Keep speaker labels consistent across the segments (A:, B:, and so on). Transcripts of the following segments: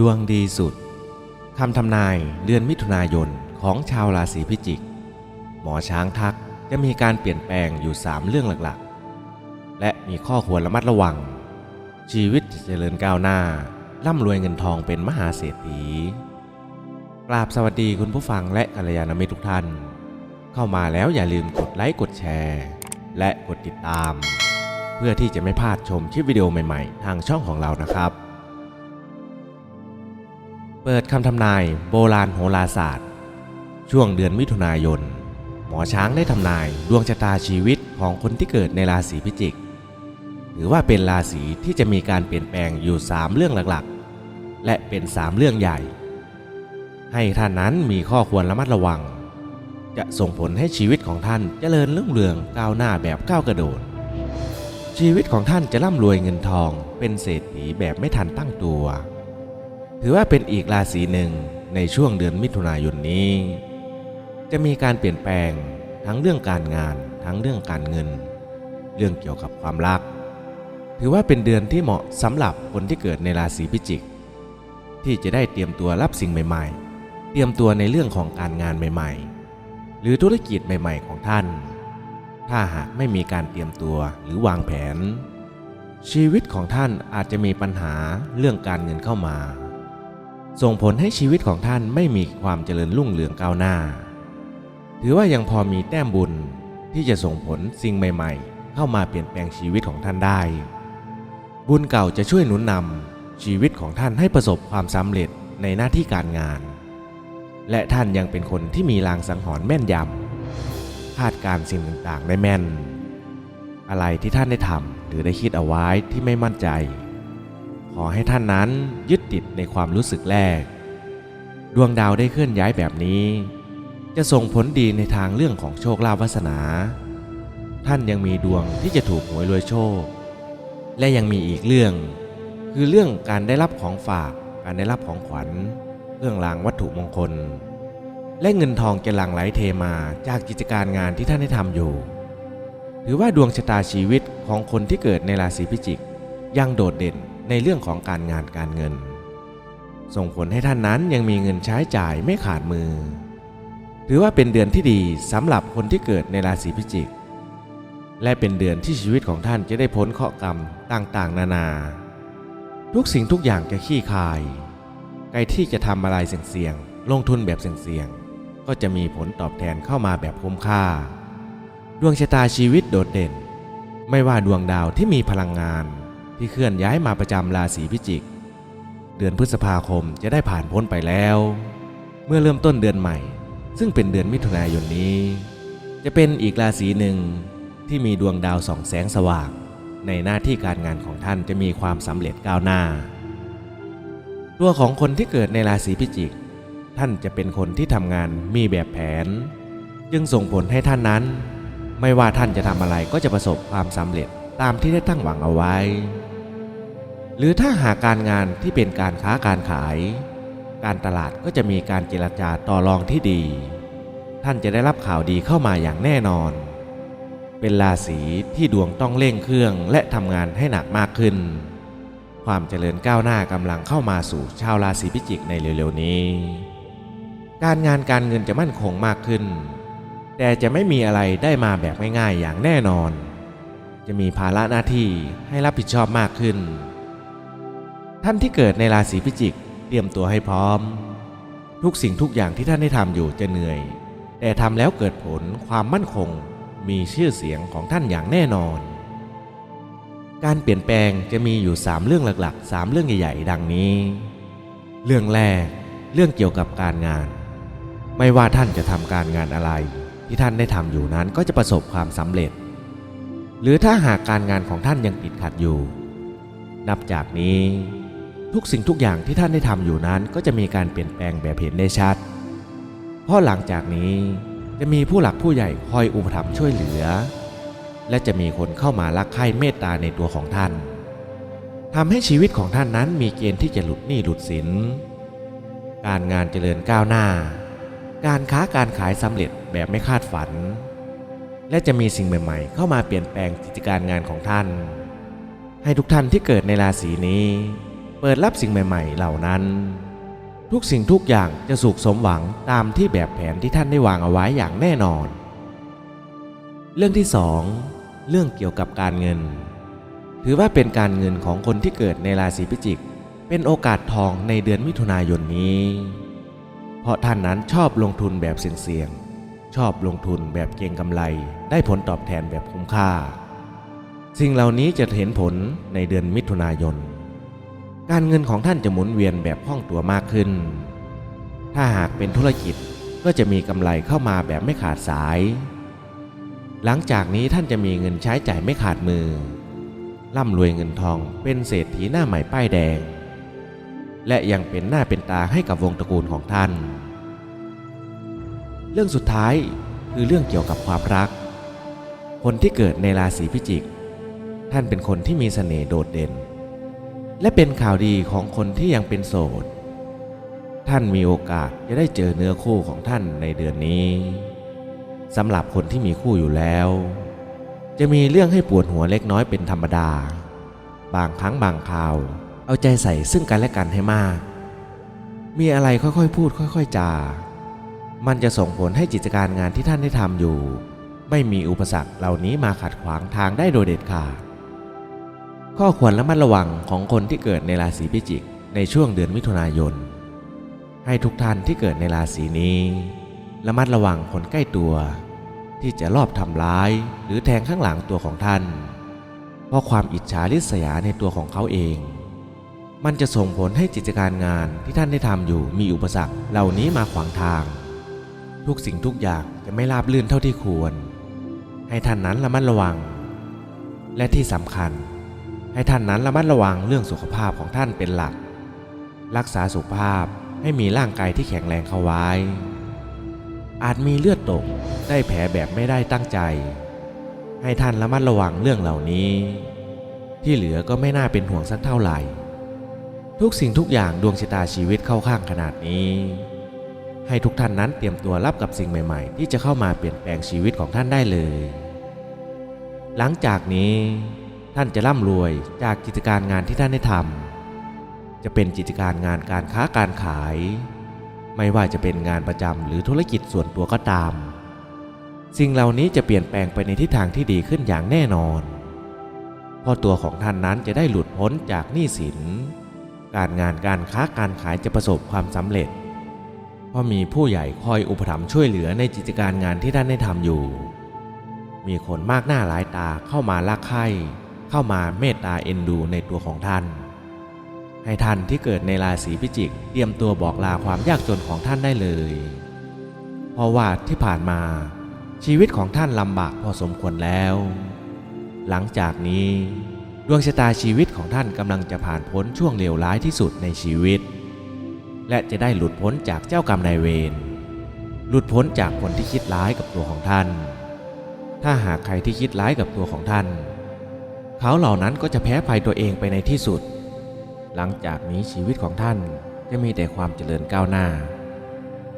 A: ดวงดีสุดคำทำนายเดือนมิถุนายนของชาวราศีพิจิก หมอช้างทักจะมีการเปลี่ยนแปลงอยู่ 3 เรื่องหลักๆ และมีข้อควรระมัดระวัง ชีวิตจะเจริญก้าวหน้า ร่ำรวยเงินทองเป็นมหาเศรษฐีกราบสวัสดีคุณผู้ฟังและกัลยาณมิตรทุกท่าน เข้ามาแล้วอย่าลืมกดไลค์กดแชร์ และกดติดตาม เพื่อที่จะไม่พลาดชมคลิปวิดีโอใหม่ๆ ทางช่องของเรานะครับ เปิดคำทำนายโบราณโหราศาสตร์ ช่วงเดือนมิถุนายน หมอช้างได้ทำนายดวงชะตาชีวิตของคนที่เกิดในราศีพิจิก ถือว่าเป็นราศีที่จะมีการเปลี่ยนแปลงอยู่ 3 เรื่องหลักๆ และเป็น 3 เรื่องใหญ่ ให้ท่านนั้นมีข้อควรระมัดระวัง จะส่งผลให้ชีวิตของท่านเจริญรุ่งเรืองก้าวหน้าแบบก้าวกระโดด ชีวิตของท่านจะร่ำรวยเงินทองเป็นเศรษฐีแบบไม่ทันตั้งตัว ถือว่าเป็นอีกราศีหนึ่งในช่วงเดือนมิถุนายนนี้ จะมีการเปลี่ยนแปลงทั้งเรื่องการงาน ทั้งเรื่องการเงิน เรื่องเกี่ยวกับความรัก ถือว่าเป็นเดือนที่เหมาะสำหรับคนที่เกิดในราศีพิจิก ที่จะได้เตรียมตัวรับสิ่งใหม่ ๆ เตรียมตัวในเรื่องของการงานใหม่ ๆ หรือธุรกิจใหม่ ๆ ของท่าน ถ้าหากไม่มีการเตรียมตัวหรือวางแผน ชีวิตของท่านอาจจะมีปัญหาเรื่องการเงินเข้ามา ส่งผลให้ชีวิตของท่านไม่มีความเจริญรุ่งเรืองก้าวหน้า ถือว่ายังพอมีแต้มบุญที่จะส่งผลสิ่งใหม่ ๆ เข้ามาเปลี่ยนแปลงชีวิตของท่านได้ บุญเก่าจะช่วยหนุนนำชีวิตของท่านให้ประสบความสำเร็จในหน้าที่การงาน และท่านยังเป็นคนที่มีลางสังหรณ์แม่นยำคาดการณ์สิ่งต่างๆได้แม่น อะไรที่ท่านได้ทำหรือได้คิดเอาไว้ที่ไม่มั่นใจ ขอให้ท่านนั้นยึดติดในความรู้สึกแรก ดวงดาวได้เคลื่อนย้ายแบบนี้ จะส่งผลดีในทางเรื่องของโชคลาภวาสนา ท่านยังมีดวงที่จะถูกหวยรวยโชค และยังมีอีกเรื่อง คือเรื่องการได้รับของฝากการได้รับของขวัญเครื่องรางวัตถุมงคล และเงินทองจะหลั่งไหลเทมาจากกิจการงานที่ท่านได้ทำอยู่ถือว่าดวงชะตาชีวิตของคนที่เกิดในราศีพิจิกยังโดดเด่น ในเรื่องของการงานการเงิน ส่งผลให้ท่านนั้นยังมีเงินใช้จ่ายไม่ขาดมือ ถือว่าเป็นเดือนที่ดีสำหรับคนที่เกิดในราศีพิจิก และเป็นเดือนที่ชีวิตของท่านจะได้พ้นเคราะห์กรรมต่างๆ นานา ทุกสิ่งทุกอย่างจะขี้คายใครที่จะทำอะไรเสี่ยงๆลงทุนแบบเสี่ยงๆก็จะมีผลตอบแทนเข้ามาแบบคุ้มค่า ดวงชะตาชีวิตโดดเด่น ไม่ว่าดวงดาวที่มีพลังงาน ที่เคลื่อนย้ายมาประจำราศีพิจิก เดือนพฤษภาคมจะได้ผ่านพ้นไปแล้ว เมื่อเริ่มต้นเดือนใหม่ ซึ่งเป็นเดือนมิถุนายนนี้ จะเป็นอีกราศีหนึ่งที่มีดวงดาวส่องแสงสว่าง ในหน้าที่การงานของท่านจะมีความสำเร็จก้าวหน้า ตัวของคนที่เกิดในราศีพิจิก ท่านจะเป็นคนที่ทำงานมีแบบแผน จึงส่งผลให้ท่านนั้น ไม่ว่าท่านจะทำอะไรก็จะประสบความสำเร็จ ตามที่ได้ตั้งหวังเอาไว้ หรือถ้าหากการงานที่เป็นการค้าการขาย การตลาดก็จะมีการเจรจาต่อรองที่ดี ท่านจะได้รับข่าวดีเข้ามาอย่างแน่นอน เป็นราศีที่ดวงต้องเร่งเครื่องและทำงานให้หนักมากขึ้น ความเจริญก้าวหน้ากำลังเข้ามาสู่ชาวราศีพิจิกในเร็วๆนี้ การงานการเงินจะมั่นคงมากขึ้น แต่จะไม่มีอะไรได้มาแบบง่ายๆอย่างแน่นอน จะมีภาระหน้าที่ให้รับผิดชอบมากขึ้น ท่านที่เกิดในราศีพิจิกเตรียมตัวให้พร้อม ทุกสิ่งทุกอย่างที่ท่านได้ทำอยู่จะเหนื่อย แต่ทำแล้วเกิดผลความมั่นคงมีชื่อเสียงของท่านอย่างแน่นอน การเปลี่ยนแปลงจะมีอยู่ 3 เรื่องหลักๆ 3 เรื่องใหญ่ๆ ดังนี้ เรื่องแรกเรื่องเกี่ยวกับการงาน ไม่ว่าท่านจะทำการงานอะไร ที่ท่านได้ทำอยู่นั้นก็จะประสบความสำเร็จ หรือถ้าหากการงานของท่านยังติดขัดอยู่ นับจากนี้ทุกสิ่งทุกอย่างที่ท่านได้ทำอยู่นั้นก็จะมีการเปลี่ยนแปลงแบบเห็นได้ชัด เพราะหลังจากนี้จะมีผู้หลักผู้ใหญ่คอยอุปถัมภ์ช่วยเหลือ และจะมีคนเข้ามารักใคร่เมตตาในตัวของท่านทำให้ชีวิตของท่านนั้นมีเกณฑ์ที่จะหลุดหนี้หลุดสิน การงานเจริญก้าวหน้า การค้าการขายสำเร็จแบบไม่คาดฝัน และจะมีสิ่งใหม่ๆ เข้ามาเปลี่ยนแปลงกิจการงานของท่าน ให้ทุกท่านที่เกิดในราศีนี้ เปิดรับสิ่งใหม่ ๆ เหล่านั้น ทุกสิ่งทุกอย่างจะสุขสมหวังตามที่แบบแผนที่ท่านได้วางเอาไว้อย่างแน่นอน เรื่องที่สองเรื่องเกี่ยวกับการเงิน ถือว่าเป็นการเงินของคนที่เกิดในราศีพิจิก เป็นโอกาสทองในเดือนมิถุนายนนี้ เพราะท่านนั้นชอบลงทุนแบบเสี่ยงๆ ชอบลงทุนแบบเก็งกำไร ได้ผลตอบแทนแบบคุ้มค่า สิ่งเหล่านี้จะเห็นผลในเดือนมิถุนายน การเงินของท่านจะหมุนเวียนแบบคล่องตัวมากขึ้น ถ้าหากเป็นธุรกิจก็จะมีกำไรเข้ามาแบบไม่ขาดสาย หลังจากนี้ท่านจะมีเงินใช้จ่ายไม่ขาดมือ ร่ำรวยเงินทองเป็นเศรษฐีหน้าใหม่ป้ายแดง และยังเป็นหน้าเป็นตาให้กับวงตระกูลของท่าน เรื่องสุดท้ายคือเรื่องเกี่ยวกับความรัก คนที่เกิดในราศีพิจิก ท่านเป็นคนที่มีเสน่ห์โดดเด่น และเป็นข่าวดีของคนที่ยังเป็นโสด ท่านมีโอกาสจะได้เจอเนื้อคู่ของท่านในเดือนนี้สำหรับคนที่มีคู่อยู่แล้ว จะมีเรื่องให้ปวดหัวเล็กน้อยเป็นธรรมดา บางครั้งบางคราว เอาใจใส่ซึ่งกันและกันให้มาก มีอะไรค่อยๆ พูดค่อย ๆ จา มันจะส่งผลให้กิจการงานที่ท่านได้ทำอยู่ ไม่มีอุปสรรคเหล่านี้มาขัดขวางทางได้โดยเด็ดขาด ข้อควรระมัดระวังของคนที่เกิดในราศีพิจิกในช่วงเดือนมิถุนายน ให้ทุกท่านที่เกิดในราศีนี้ระมัดระวังคนใกล้ตัว ที่จะลอบทำร้ายหรือแทงข้างหลังตัวของท่าน เพราะความอิจฉาริษยาในตัวของเขาเอง มันจะส่งผลให้กิจการงานที่ท่านได้ทำอยู่มีอุปสรรคเหล่านี้มาขวางทาง ทุกสิ่งทุกอย่างจะไม่ราบรื่นเท่าที่ควร ให้ท่านนั้นระมัดระวัง และที่สำคัญ ให้ท่านนั้นระมัดระวังเรื่องสุขภาพของท่านเป็นหลัก รักษาสุขภาพให้มีร่างกายที่แข็งแรงเข้าไว้ อาจมีเลือดตกได้แผลแบบไม่ได้ตั้งใจ ให้ท่านระมัดระวังเรื่องเหล่านี้ ที่เหลือก็ไม่น่าเป็นห่วงสักเท่าไหร่ ทุกสิ่งทุกอย่างดวงชะตาชีวิตเข้าข้างขนาดนี้ ให้ทุกท่านนั้นเตรียมตัวรับกับสิ่งใหม่ ๆ ที่จะเข้ามาเปลี่ยนแปลงชีวิตของท่านได้เลย หลังจากนี้ท่านจะร่ำรวยจากกิจการงานที่ท่านได้ทำจะเป็นกิจการงานการค้าการขาย ไม่ว่าจะเป็นงานประจำหรือธุรกิจส่วนตัวก็ตาม สิ่งเหล่านี้จะเปลี่ยนแปลงไปในทิศทางที่ดีขึ้นอย่างแน่นอนเพราะตัวของท่านนั้นจะได้หลุดพ้นจากหนี้สิน การงานการค้าการขายจะประสบความสำเร็จ ราะมีผู้ใหญ่คอยอุปถัมภ์ช่วยเหลือในกิจการงานที่ท่านได้ทำอยู่ มีคนมากหน้าหลายตาเข้ามารักใคร่เข้ามาเมตตาเอ็นดูในตัวของท่าน ให้ท่านที่เกิดในราศีพิจิกเตรียมตัวบอกลาความยากจนของท่านได้เลย เพราะว่าที่ผ่านมาชีวิตของท่านลำบากพอสมควรแล้ว หลังจากนี้ดวงชะตาชีวิตของท่านกำลังจะผ่านพ้นช่วงเลวร้ายที่สุดในชีวิต และจะได้หลุดพ้นจากเจ้ากรรมนายเวร หลุดพ้นจากคนที่คิดร้ายกับตัวของท่าน ถ้าหากใครที่คิดร้ายกับตัวของท่าน เขาเหล่านั้นก็จะแพ้ภัยตัวเองไปในที่สุด หลังจากนี้ชีวิตของท่านจะมีแต่ความเจริญก้าวหน้า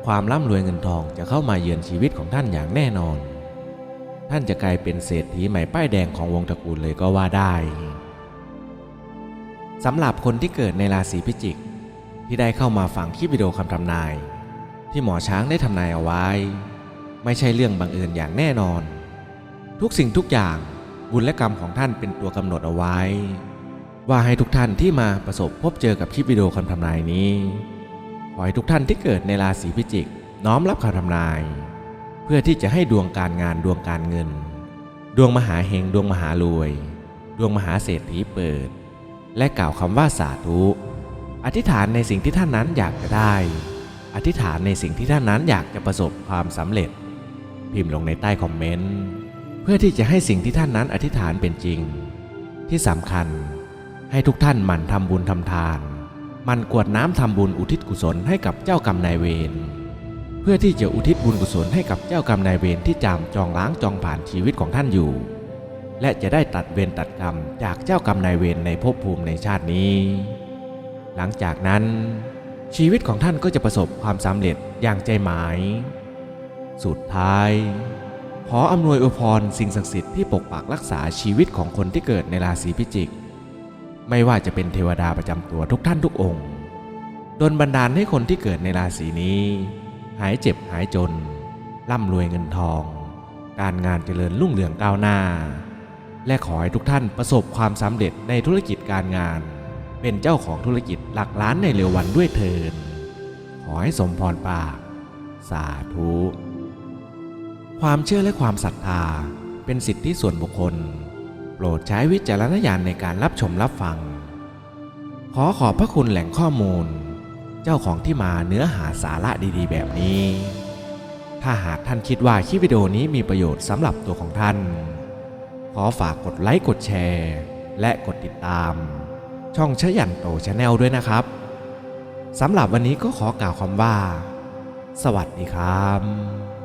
A: ความร่ำรวยเงินทองจะเข้ามาเยือนชีวิตของท่านอย่างแน่นอน ท่านจะกลายเป็นเศรษฐีใหม่ป้ายแดงของวงตระกูลเลยก็ว่าได้สำหรับคนที่เกิดในราศีพิจิก ที่ได้เข้ามาฟังคลิปวิดีโอคำทำนาย ที่หมอช้างได้ทำนายเอาไว้ ไม่ใช่เรื่องบังเอิญอย่างแน่นอน ทุกสิ่งทุกอย่างบุญและกรรมของท่านเป็นตัวกำหนดเอาไว้ ว่าให้ทุกท่านที่มาประสบพบเจอกับคลิปวิดีโอคำทำนายนี้ขอให้ทุกท่านที่เกิดในราศีพิจิก น้อมรับคำทำนาย เพื่อที่จะให้ดวงการงานดวงการเงิน ดวงมหาเฮงดวงมหารวย ดวงมหาเศรษฐีเปิด และกล่าวคำว่าสาธุ อธิษฐานในสิ่งที่ท่านนั้นอยากจะได้ อธิษฐานในสิ่งที่ท่านนั้นอยากจะประสบความสำเร็จ พิมพ์ลงในใต้คอมเมนต์เพื่อที่จะให้สิ่งที่ท่านนั้นอธิษฐานเป็นจริง ที่สำคัญให้ทุกท่านหมั่นทำบุญทำทานหมันกรวดน้ำทำบุญอุทิศกุศลให้กับเจ้ากรรมนายเวรเพื่อที่จะอุทิศบุญกุศลให้กับเจ้ากรรมนายเวรที่จามจองล้างจองผ่านชีวิตของท่านอยู่ และจะได้ตัดเวรตัดกรรมจากเจ้ากรรมนายเวรในภพภูมิในชาตินี้ หลังจากนั้น ชีวิตของท่านก็จะประสบความสำเร็จอย่างใจหมาย สุดท้าย ขออำนวยอวยพรสิ่งศักดิ์สิทธิ์ที่ปกปักรักษาชีวิตของคนที่เกิดในราศีพิจิก ไม่ว่าจะเป็นเทวดาประจำตัวทุกท่านทุกองค์ดลบันดาลให้คนที่เกิดในราศีนี้ หายเจ็บหายจน ร่ำรวยเงินทอง การงานเจริญรุ่งเรืองก้าวหน้า และขอให้ทุกท่านประสบความสำเร็จในธุรกิจการงาน เป็นเจ้าของธุรกิจหลักล้านในเร็ววันด้วยเทิน ขอให้สมพรปากสาธุ ความเชื่อและความศรัทธาเป็นสิทธิส่วนบุคคล โปรดใช้วิจารณญาณในการรับชมรับฟัง ขอขอบพระคุณแหล่งข้อมูล เจ้าของที่มาเนื้อหาสาระดีๆ แบบนี้ ถ้าหากท่านคิดว่าคลิปวิดีโอนี้มีประโยชน์สำหรับตัวของท่าน ขอฝากกดไลค์กดแชร์ และกดติดตาม ช่องเชยันโตชาแนลด้วยนะครับสำหรับวันนี้ก็ขอกล่าวคำว่า สวัสดีครับ